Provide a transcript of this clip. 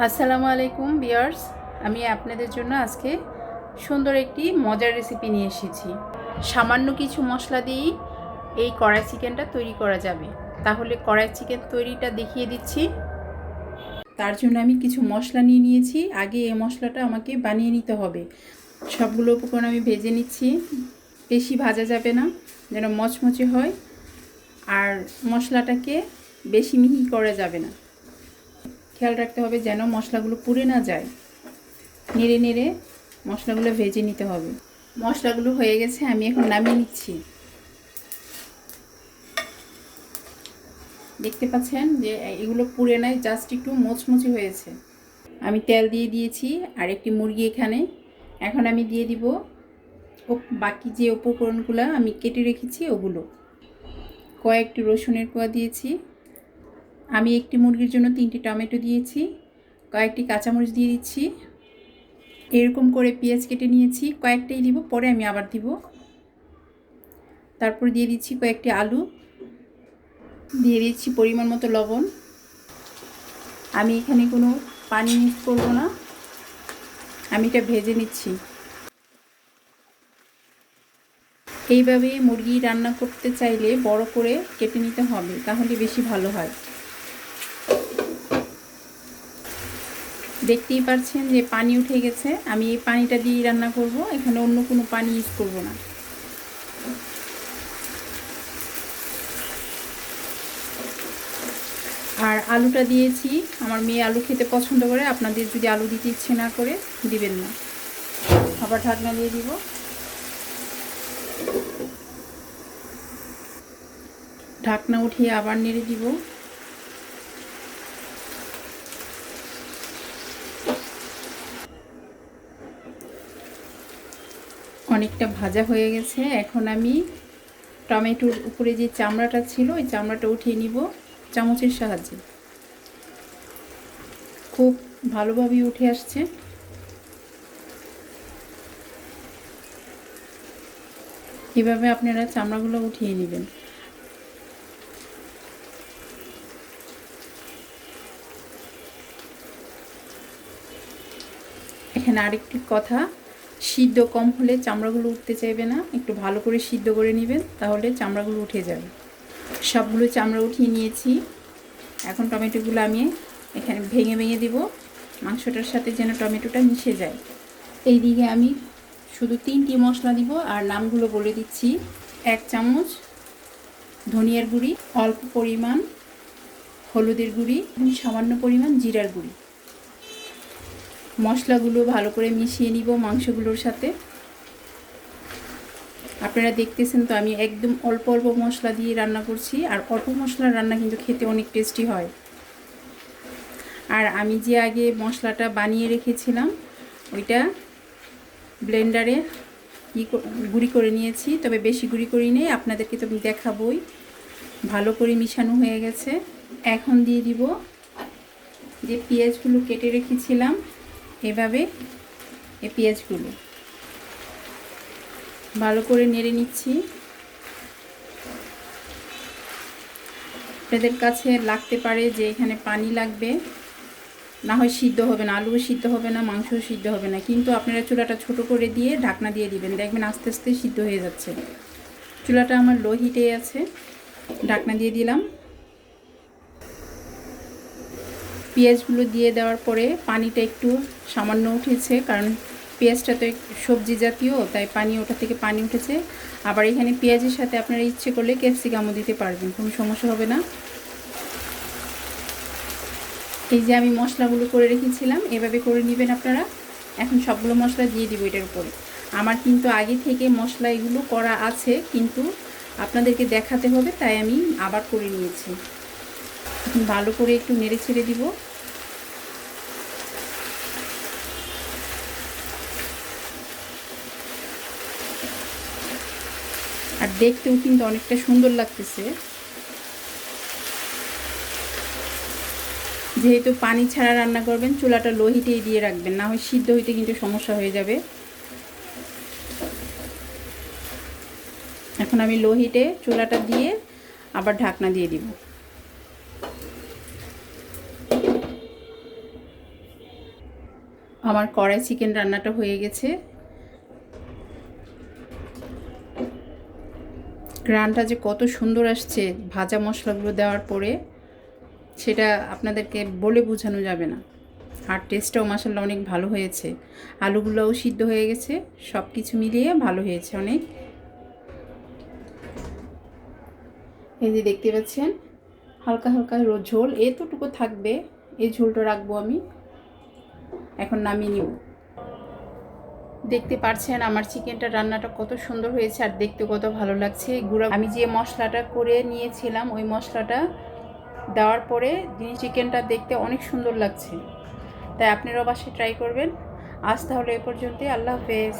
আসসালামু আলাইকুম বিয়ার্স আমি আপনাদের জন্য আজকে সুন্দর একটি মজার রেসিপি নিয়ে এসেছি। সামান্য কিছু মশলা দিয়েই এই কড়াই চিকেনটা তৈরি করা যাবে। তাহলে কড়াই চিকেন তৈরিটা দেখিয়ে দিচ্ছি। তার জন্য আমি কিছু মশলা নিয়ে নিয়েছি। আগে এই মশলাটা আমাকে বানিয়ে নিতে হবে। সবগুলো উপকরণ আমি ভেজে নিচ্ছি। বেশি ভাজা যাবে না, যেন মচমচে হয়। আর মশলাটাকে বেশি মিহি করা যাবে না। খেয়াল রাখতে হবে যেন মশলাগুলো পুড়ে না যায়। নেড়ে নেড়ে মশলাগুলো ভেজে নিতে হবে। মশলাগুলো হয়ে গেছে, আমি এখন নামিয়ে নিচ্ছি। দেখতে পাচ্ছেন যে এগুলো পুড়ে নাই, জাস্ট একটু মোচমুচে হয়েছে। আমি তেল দিয়ে দিয়েছি আর একটি মুরগি এখানে। এখন আমি দিয়ে দিব বাকি যে উপকরণগুলো আমি কেটে রেখেছি ওগুলো। কয়েকটি রসুনের কোয়া দিয়েছি। আমি একটি মুরগির জন্য তিনটি টমেটো দিয়েছি, কয়েকটি কাঁচামরিচ দিয়ে দিচ্ছি। এরকম করে পেঁয়াজ কেটে নিয়েছি, কয়েকটাই দিব, পরে আমি আবার দিব। তারপর দিয়ে দিচ্ছি কয়েকটি আলু, দিয়ে দিচ্ছি পরিমাণ মতো লবণ। আমি এখানে কোনো পানি মিক্স করব না, আমি এটা ভেজে নিচ্ছি। এইভাবে মুরগি রান্না করতে চাইলে বড় করে কেটে নিতে হবে, তাহলে বেশি ভালো হয়। দেখতেই পাচ্ছেন যে পানি উঠে গেছে। আমি এই পানিটা দিয়েই রান্না করব। এখানে অন্য কোনো পানি ইউজ করব না। আর আলুটা দিয়েছি। আমার মেয়ে আলু খেতে পছন্দ করে। আপনাদের যদি আলু দিতে ইচ্ছে না করে, দিবেন না। আবার ঢাকনা দিয়ে দিব। ঢাকনা উঠিয়ে আবার নেড়ে দিব। অনেকটা ভাজা হয়ে গেছে। এখন আমি টমেটোর উপরে যে চামড়াটা ছিল, ওই চামড়াটা উঠিয়ে নিব চামচের সাহায্যে। খুব ভালোভাবেই উঠে আসছে। এভাবে আপনারা চামড়াগুলো উঠিয়ে নেবেন। এখানে আরেকটি কথা সিদ্ধ কম হলে চামড়াগুলো উঠতে চাইবে না। একটু ভালো করে সিদ্ধ করে নেবেন, তাহলে চামড়াগুলো উঠে যাবে। সবগুলো চামড়া উঠিয়ে নিয়েছি। এখন টমেটোগুলো আমি এখানে ভেঙে ভেঙে দিব। মাংসটার সাথে যেন টমেটোটা মিশে যায়। এই দিকে আমি শুধু তিনটি মশলা দিব আর নামগুলো বলে দিচ্ছি। এক চামচ ধনিয়ার গুঁড়ি, অল্প পরিমাণ হলুদের গুঁড়ি এবং সামান্য পরিমাণ জিরার গুঁড়ি। মশলাগুলো ভালো করে মিশিয়ে নিব মাংসগুলোর সাথে। আপনারা দেখতেছেন তো আমি একদম অল্প অল্প মশলা দিয়ে রান্না করছি, আর অল্প মশলার রান্না কিন্তু খেতে অনেক টেস্টি হয়। আর আমি যে আগে মশলাটা বানিয়ে রেখেছিলাম, ওইটা ব্লেন্ডারে ই গুঁড়ি করে নিয়েছি, তবে বেশি গুঁড়ি করি নেই, আপনাদেরকে তো আমি দেখাবই। ভালো করে মিশানো হয়ে গেছে। এখন দিয়ে দিব যে পেঁয়াজগুলো কেটে রেখেছিলাম এভাবে এ পেঁয়াজগুলো। ভালো করে নেড়ে নিচ্ছি। আপনাদের কাছে লাগতে পারে যে এখানে পানি লাগবে। না হয় সিদ্ধ হবে না, আলুও সিদ্ধ হবে না, মাংসও সিদ্ধ হবে না। কিন্তু আপনারা চুলাটা ছোট করে দিয়ে ঢাকনা দিয়ে দিবেন। দেখবেন আস্তে আস্তে সিদ্ধ হয়ে যাচ্ছে। চুলাটা আমার লো হিটে আছে। ঢাকনা দিয়ে দিলাম। পেঁয়াজগুলো দিয়ে দেওয়ার পরে পানিটা একটু সামান্য উঠেছে, কারণ পেঁয়াজটা তো সবজি জাতীয়, তাই পানি ওটা থেকে পানি উঠেছে। আবার এখানে পেঁয়াজের সাথে আপনারা ইচ্ছে করলে ক্যাপসিকামও দিতে পারবেন, কোনো সমস্যা হবে না। এই যে আমি মশলাগুলো করে রেখেছিলাম, এভাবে করে নেবেন আপনারা। এখন সবগুলো মশলা দিয়ে দিব এটার উপরে। আমার কিন্তু আগে থেকে মশলা এগুলো করা আছে, কিন্তু আপনাদেরকে দেখাতে হবে, তাই আমি আবার করে নিয়েছি। ভালো করে একটু নেড়ে ছেড়ে দিব। আর দেখতেও কিন্তু অনেকটা সুন্দর লাগতেছে। যেহেতু পানি ছাড়া রান্না করবেন, চুলাটা লো হিটেই দিয়ে রাখবেন, না হয় সিদ্ধ হইতে কিন্তু সমস্যা হয়ে যাবে। এখন আমি লো হিটে চুলাটা দিয়ে আবার ঢাকনা দিয়ে দিব। আমার কড়াই চিকেন রান্নাটা হয়ে গেছে। গ্রানটা যে কত সুন্দর আসছে, ভাজা মশলাগুলো দেওয়ার পরে, সেটা আপনাদেরকে বলে বোঝানো যাবে না। আর টেস্টটাও মশাল্লা অনেক ভালো হয়েছে। আলুগুলোও সিদ্ধ হয়ে গেছে সব কিছু মিলিয়ে ভালো হয়েছে অনেক। এই যে দেখতে পাচ্ছেন, হালকা হালকা ঝোল এতটুকু থাকবে, এই ঝোলটা রাখব আমি। এখন নামিয়ে নিব। দেখতে পারছেন আমার চিকেনটা রান্নাটা কত সুন্দর হয়েছে আর দেখতে কত ভালো লাগছে। গুঁড়া আমি যে মশলাটা করে নিয়েছিলাম, ওই মশলাটা দেওয়ার পরে চিকেনটা দেখতে অনেক সুন্দর লাগছে। তাই আপনারাও বাসায় ট্রাই করবেন। আজ তাহলে এ পর্যন্তই। আল্লাহ হাফেজ।